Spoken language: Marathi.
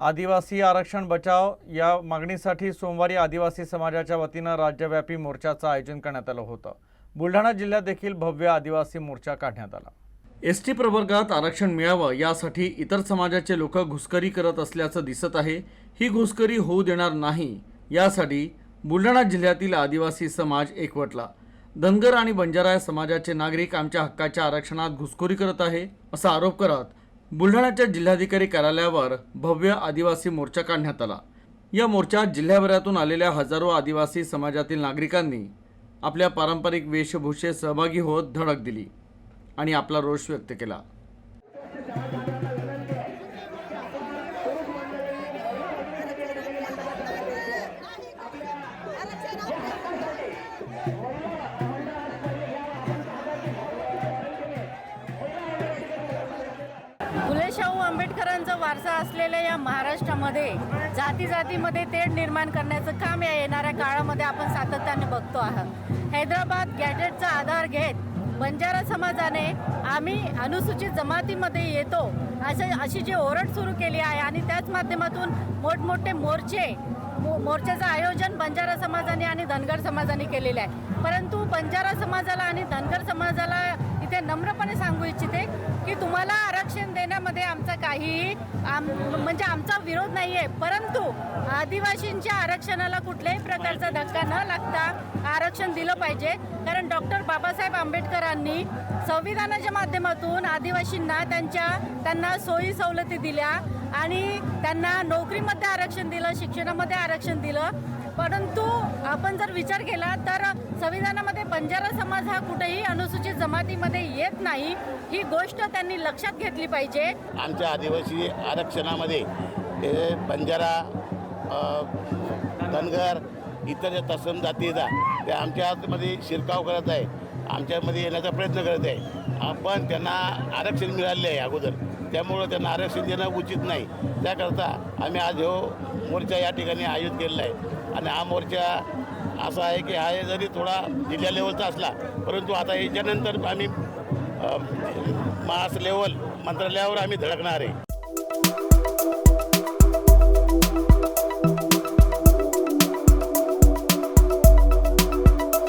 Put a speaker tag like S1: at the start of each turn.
S1: आदिवासी आरक्षण बचाव या मागणीसाठी सोमवारी आदिवासी समाजाच्या वतीनं राज्यव्यापी मोर्चाचं आयोजन करण्यात आलं होतं. बुलढाणा जिल्ह्यात देखील भव्य आदिवासी मोर्चा काढण्यात आला. एस टी प्रवर्गात आरक्षण मिळावं यासाठी इतर समाजाचे लोक घुसखरी करत असल्याचं दिसत आहे. ही घुसखरी होऊ देणार नाही. यासाठी बुलढाणा जिल्ह्यातील आदिवासी समाज एकवटला. धनगर आणि बंजारा या समाजाचे नागरिक आमच्या हक्काच्या आरक्षणात घुसखोरी करत आहे असा आरोप करत बुलढाण्याच्या जिल्हाधिकारी कार्यालयावर भव्य आदिवासी मोर्चा काढण्यात आला. या मोर्चात जिल्ह्याभरातून आलेल्या हजारो आदिवासी समाजातील नागरिकांनी आपल्या पारंपरिक वेशभूषेत सहभागी होत धडक दिली आणि आपला रोष व्यक्त केला.
S2: फुले शाहू आंबेडकरांचा वारसा असलेल्या या महाराष्ट्रामध्ये जाती जातीमध्ये तेढ निर्माण करण्याचं काम या येणाऱ्या काळामध्ये आपण सातत्याने बघतो आहात. हैदराबाद गॅजेटचा आधार घेत बंजारा समाजाने आम्ही अनुसूचित जमातीमध्ये येतो असे अशी जी ओरड सुरू केली आहे आणि त्याच माध्यमातून मोठमोठे मोर्चे मो- मोर्चाचं आयोजन बंजारा समाजाने आणि धनगर समाजाने केलेलं आहे. परंतु बंजारा समाजाला आणि धनगर समाजाला इथे नम्रपणे सांगू इच्छिते की तुम्हाला आरक्षण दे आमचा काही. आम म्हणजे आमचा विरोध नाही आहे परंतु आदिवासींच्या आरक्षणाला कुठल्याही प्रकारचा धक्का न लागता आरक्षण दिलं पाहिजे. कारण डॉक्टर बाबासाहेब आंबेडकरांनी संविधानाच्या माध्यमातून आदिवासींना त्यांच्या त्यांना सोयी सवलती दिल्या. आणि त्यांना नोकरीमध्ये आरक्षण दिलं शिक्षणामध्ये आरक्षण दिलं. परंतु आपण जर विचार केला तर संविधानामध्ये बंजारा समाज हा कुठेही अनुसूचित जमातीमध्ये येत नाही. ही गोष्ट त्यांनी लक्षात घेतली पाहिजे.
S3: आमच्या आदिवासी आरक्षणामध्ये बंजारा धनगर इतर ज्या तत्सम जातीचा ते आमच्या आतमध्ये शिरकाव करत आहे. आमच्यामध्ये येण्याचा प्रयत्न करत आहे. आपण त्यांना आरक्षण मिळाले आहे अगोदर. त्यामुळं त्यांना आरक्षण देणं उचित नाही. त्याकरता आम्ही आज हो मोर्चा या ठिकाणी आयोजित केलेला आहे. आणि हा मोर्चा असा आहे की हा जरी थोडा जिल्हा लेवलचा असला परंतु आता याच्यानंतर आम्ही मास लेवल मंत्रालयावर आम्ही धडकणार आहे.